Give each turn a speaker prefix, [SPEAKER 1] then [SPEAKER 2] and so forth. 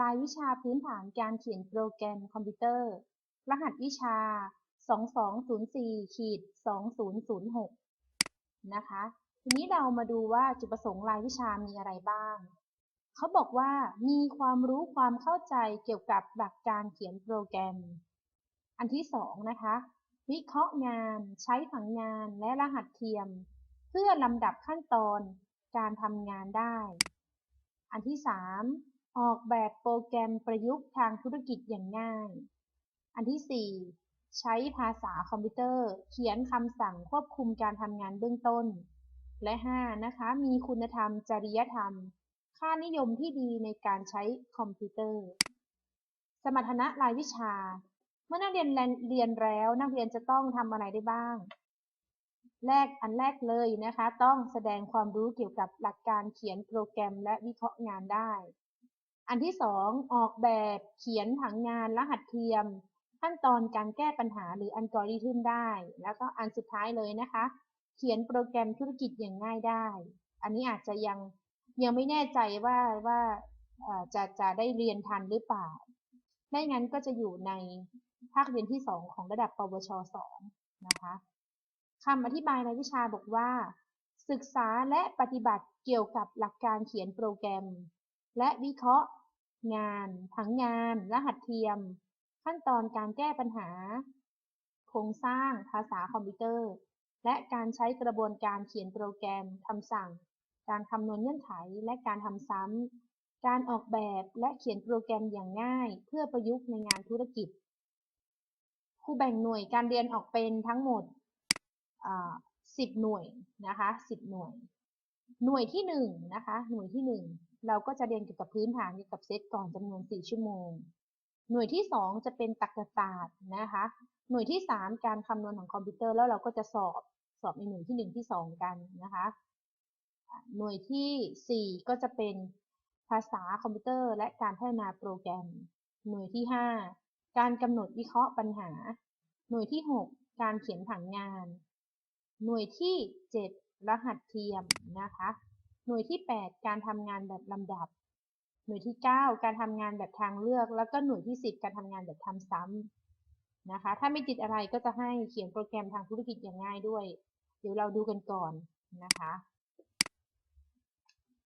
[SPEAKER 1] รายวิชาพื้นฐานการเขียนโปรแกรมคอมพิวเตอร์ รหัสวิชา 2204-2006 นะคะ ทีนี้เรามาดูว่าจุดประสงค์รายวิชามีอะไรบ้าง เขาบอกว่ามีความรู้ความเข้าใจเกี่ยวกับหลักการเขียนโปรแกรม อันที่สองนะคะ วิเคราะห์งาน ใช้ผังงานและรหัสเทียม เพื่อลำดับขั้นตอนการทำงานได้ อันที่สาม ออกแบบโปรแกรมประยุกต์ทางธุรกิจอย่างง่าย อันที่ 4 ใช้ภาษาคอมพิวเตอร์ เขียนคำสั่งควบคุมการทำงานเบื้องต้น และ 5 นะคะ มีคุณธรรม จริยธรรม ค่านิยมที่ดีในการใช้คอมพิวเตอร์ สมรรถนะรายวิชา เมื่อนักเรียนเรียนแล้วนักเรียนจะต้องทำอะไรได้บ้าง แรกอันแรกเลยนะคะ ต้องแสดงความรู้เกี่ยวกับหลักการเขียนโปรแกรมและวิเคราะห์งานได้ อันที่สอง ออกแบบ เขียนผังงาน รหัสเทียม ขั้นตอนการแก้ปัญหาหรืออัลกอริทึมได้ แล้วก็อันสุดท้ายเลยนะคะ เขียนโปรแกรมธุรกิจอย่างง่ายได้ อันนี้อาจจะยังยังไม่แน่ใจว่าว่าจะจะได้เรียนทันหรือเปล่า ไม่งั้นก็จะอยู่ในภาคเรียนที่ 2 ของระดับ ปวช 2 นะคะคำอธิบายในวิชาบอกว่า ศึกษาและปฏิบัติเกี่ยวกับหลักการเขียนโปรแกรม และวิเคราะห์ งาน ผังงาน รหัสเทียม ขั้นตอนการแก้ปัญหา โครงสร้าง ภาษาคอมพิวเตอร์ และการใช้กระบวนการเขียนโปรแกรม คำสั่ง การคำนวณเงื่อนไข และการทำซ้ำ การออกแบบและเขียนโปรแกรมอย่างง่าย เพื่อประยุกต์ในงานธุรกิจ ครูแบ่งหน่วยการเรียนออกเป็นทั้งหมด10 หน่วยนะคะ10 หน่วย หน่วยที่1นะคะ หน่วยที่1 เราก็จะเรียนเกี่ยวกับพื้นฐานเกี่ยวกับเซตก่อนจำนวน 4 ชั่วโมง หน่วยที่ 2 จะเป็นตรรกศาสตร์นะคะ หน่วยที่ 3 การคำนวณของคอมพิวเตอร์แล้วเราก็จะสอบสอบในหน่วยที่ 1 ที่ 2 กันนะคะ หน่วยที่ 4 ก็จะเป็นภาษาคอมพิวเตอร์ และการพัฒนาโปรแกรม หน่วยที่ 5 การกำหนดวิเคราะห์ปัญหา หน่วยที่ 6 การเขียนผังงาน หน่วยที่ 7 รหัสเทียมนะคะ หน่วยที่ 8 การทำงานแบบลำดับ หน่วยที่ 9 การทำงานแบบทางเลือก แล้วก็หน่วยที่ 10 การทำงานแบบทำซ้ำนะคะ ถ้าไม่ติดอะไรก็จะให้เขียนโปรแกรมทางธุรกิจอย่างง่ายด้วย เดี๋ยวเราดูกันก่อนนะคะ